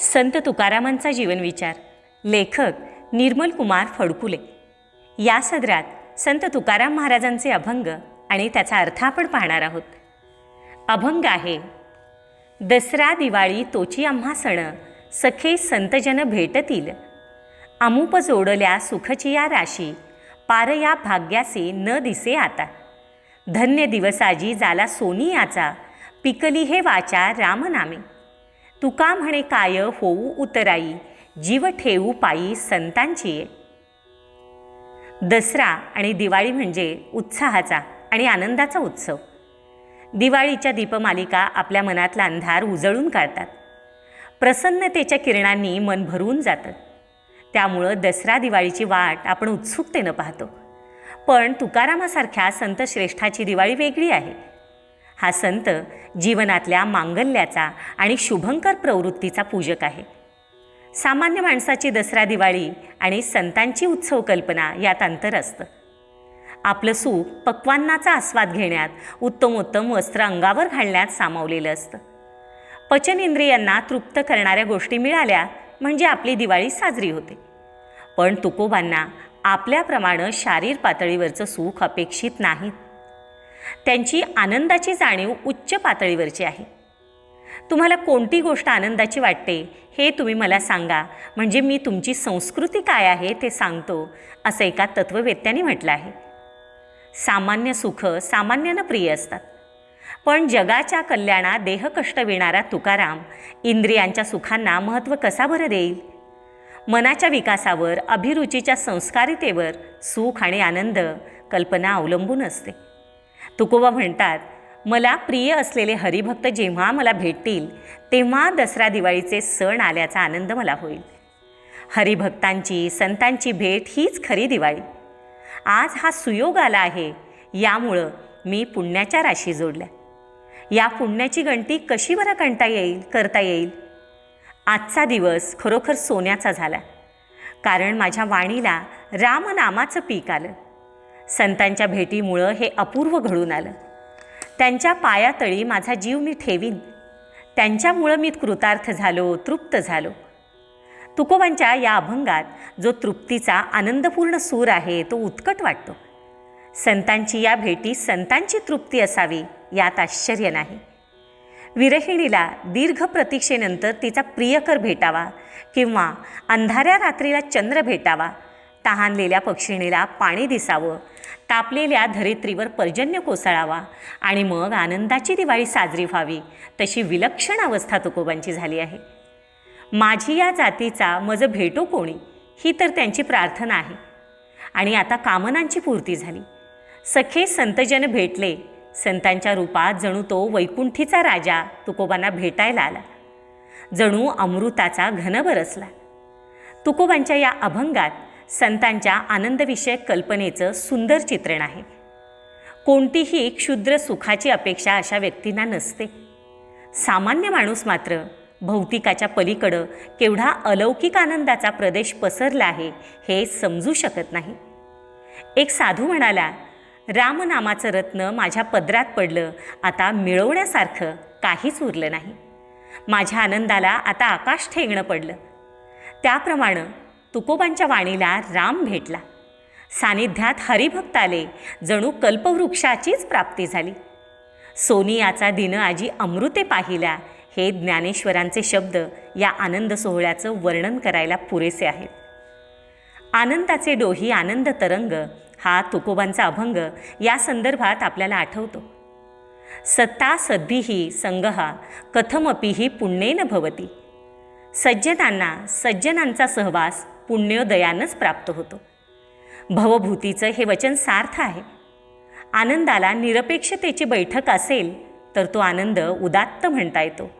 संत तुकारामांचा जीवनविचार. लेखक निर्मल कुमार फडकुले. या सदरात संत तुकाराम महाराजांचे अभंग आणि त्याचा अर्थ आपण पाहणार आहोत. अभंग आहे दसरा दिवाळी तोची आम्हा सण सखे संतजन भेटतील. अमुप जोडल्या सुखची या राशी पार या भाग्यासे न दिसे आता. धन्य दिवसाजी जाला सोनी याचा पिकली हे वाचा रामनामे. तुका म्हणे काय होऊ उतराई? जीव ठेवू पायी संतांची. दसरा आणि दिवाळी म्हणजे उत्साहाचा आणि आनंदाचा उत्सव. दिवाळीच्या दीपमालिका आपल्या मनातला अंधार उजळून काढतात. प्रसन्नतेच्या किरणांनी मन भरून जातं. त्यामुळं दसरा दिवाळीची वाट आपण उत्सुकतेनं पाहतो. पण तुकारामासारख्या संतश्रेष्ठाची दिवाळी वेगळी आहे. हा संत जीवनातल्या मांगल्याचा आणि शुभंकर प्रवृत्तीचा पूजक आहे. सामान्य माणसाची दसरा दिवाळी आणि संतांची उत्सव कल्पना यात अंतर असतं. आपलं सुख पक्वान्नाचा आस्वाद घेण्यात उत्तमोत्तम वस्त्र अंगावर घालण्यात सामावलेलं असतं. पचन इंद्रियांना तृप्त करणाऱ्या गोष्टी मिळाल्या म्हणजे आपली दिवाळी साजरी होते. पण तुकोबांना आपल्याप्रमाणे शारीर पातळीवरचं सुख अपेक्षित नाहीत. त्यांची आनंदाची जाणीव उच्च पातळीवरची आहे. तुम्हाला कोणती गोष्ट आनंदाची वाटते हे तुम्ही मला सांगा. म्हणजे मी तुमची संस्कृती काय आहे ते सांगतो असं एका तत्त्ववेत्याने म्हटलं आहे. सामान्य सुख सामान्यानं प्रिय असतात. पण जगाच्या कल्याणात देहकष्ट विणारा तुकाराम इंद्रियांच्या सुखांना महत्त्व कसा बरं देईल? मनाच्या विकासावर अभिरुचीच्या संस्कारितेवर सुख आणि आनंद कल्पना अवलंबून असते. तुकोबा म्हणतात मला प्रिय असलेले हरिभक्त जेव्हा मला भेटतील तेव्हा दसरा दिवाळीचे सण आल्याचा आनंद मला होईल. हरिभक्तांची संतांची भेट हीच खरी दिवाळी. आज हा सुयोग आला आहे यामुळं मी पुण्याच्या राशी जोडल्या. या पुण्याची गणती कशी बरं कणता येईल करता येईल? आजचा दिवस खरोखर सोन्याचा झाला. कारण माझ्या वाणीला रामनामाचं पीक आलं. संतांच्या भेटीमुळं हे अपूर्व घडून आलं. त्यांच्या पायातळी माझा जीव मी ठेवीन. त्यांच्यामुळं मी कृतार्थ झालो तृप्त झालो. तुकोबांच्या या अभंगात जो तृप्तीचा आनंदपूर्ण सूर आहे तो उत्कट वाटतो. संतांची या भेटी संतांची तृप्ती असावी यात आश्चर्य नाही. विरहिणीला दीर्घ प्रतीक्षेनंतर तिचा प्रियकर भेटावा किंवा अंधाऱ्या रात्रीला चंद्र भेटावा तहानलेल्या पक्षिणीला पाणी दिसावं तापलेल्या धरित्रीवर पर्जन्य कोसळावा आणि मग आनंदाची दिवाळी साजरी व्हावी तशी विलक्षण अवस्था तुकोबांची झाली आहे. माझी या जातीचा मज भेटो कोणी ही तर त्यांची प्रार्थना आहे. आणि आता कामनांची पूर्ती झाली. सखे संतजन भेटले संतांच्या रूपात जणू तो वैकुंठीचा राजा तुकोबांना भेटायला आला. जणू अमृताचा घन बरसला तुकोबांच्या या अभंगात संतांच्या आनंदविषयक कल्पनेचं सुंदर चित्रण आहे. कोणतीही क्षुद्र सुखाची अपेक्षा अशा व्यक्तींना नसते. सामान्य माणूस मात्र भौतिकाच्या पलीकडं केवढा अलौकिक आनंदाचा प्रदेश पसरला आहे हे समजू शकत नाही. एक साधू म्हणाला रामनामाचं रत्न माझ्या पदरात पडलं आता मिळवण्यासारखं काहीच उरलं नाही. माझ्या आनंदाला आता आकाश ठेंगणं पडलं. त्याप्रमाणे तुकोबांच्या वाणीला राम भेटला. सानिध्यात हरिभक्त आले. जणू कल्पवृक्षाचीच प्राप्ती झाली. सोनियाचा दिन आजी अमृते पाहिल्या. हे ज्ञानेश्वरांचे शब्द या आनंद सोहळ्याचं वर्णन करायला पुरेसे आहेत. आनंदाचे डोही आनंद तरंग हा तुकोबांचा अभंग या संदर्भात आपल्याला आठवतो. सत्ता सद्भिही संगहा कथमपीही पुण्येन भवती. सज्जनांना सज्जनांचा सहवास पुण्योदयानंच प्राप्त होतो. भवभूतीचं हे वचन सार्थ आहे. आनंदाला निरपेक्षतेची बैठक असेल तर तो आनंद उदात्त म्हणता येतो.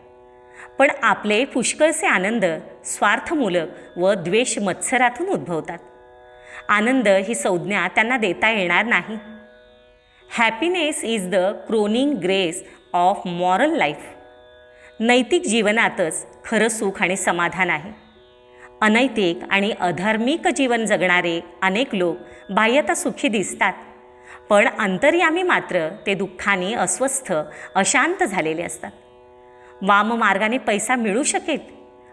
पण आपले पुष्कळसे आनंद स्वार्थमूलक व द्वेष मत्सरातून उद्भवतात. आनंद ही संज्ञा त्यांना देता येणार नाही. Happiness is the crowning grace of moral life नैतिक जीवनातच खरं सुख आणि समाधान आहे. अनैतिक आणि अधार्मिक जीवन जगणारे अनेक लोक बाह्यता सुखी दिसतात. पण अंतर्यामी मात्र ते दुःखाने अस्वस्थ अशांत झालेले असतात. वाममार्गाने पैसा मिळू शकेल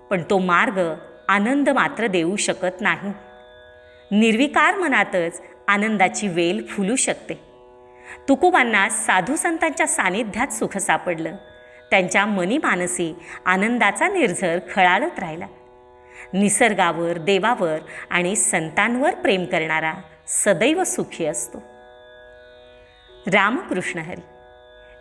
पण तो मार्ग आनंद मात्र देऊ शकत नाही. निर्विकार मनातच आनंदाची वेल फुलू शकते. तुकोबांना साधू संतांच्या सानिध्यात सुख सापडलं. त्यांच्या मनी मानसी आनंदाचा निर्झर खळाळत राहिला. निसर्गावर देवावर आणि संतांवर प्रेम करणारा सदैव सुखी असतो. रामकृष्ण हरी.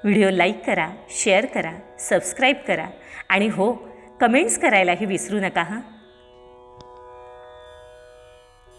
व्हिडिओ लाईक करा शेअर करा सबस्क्राईब करा आणि हो कमेंट्स करायलाही विसरू नका हां?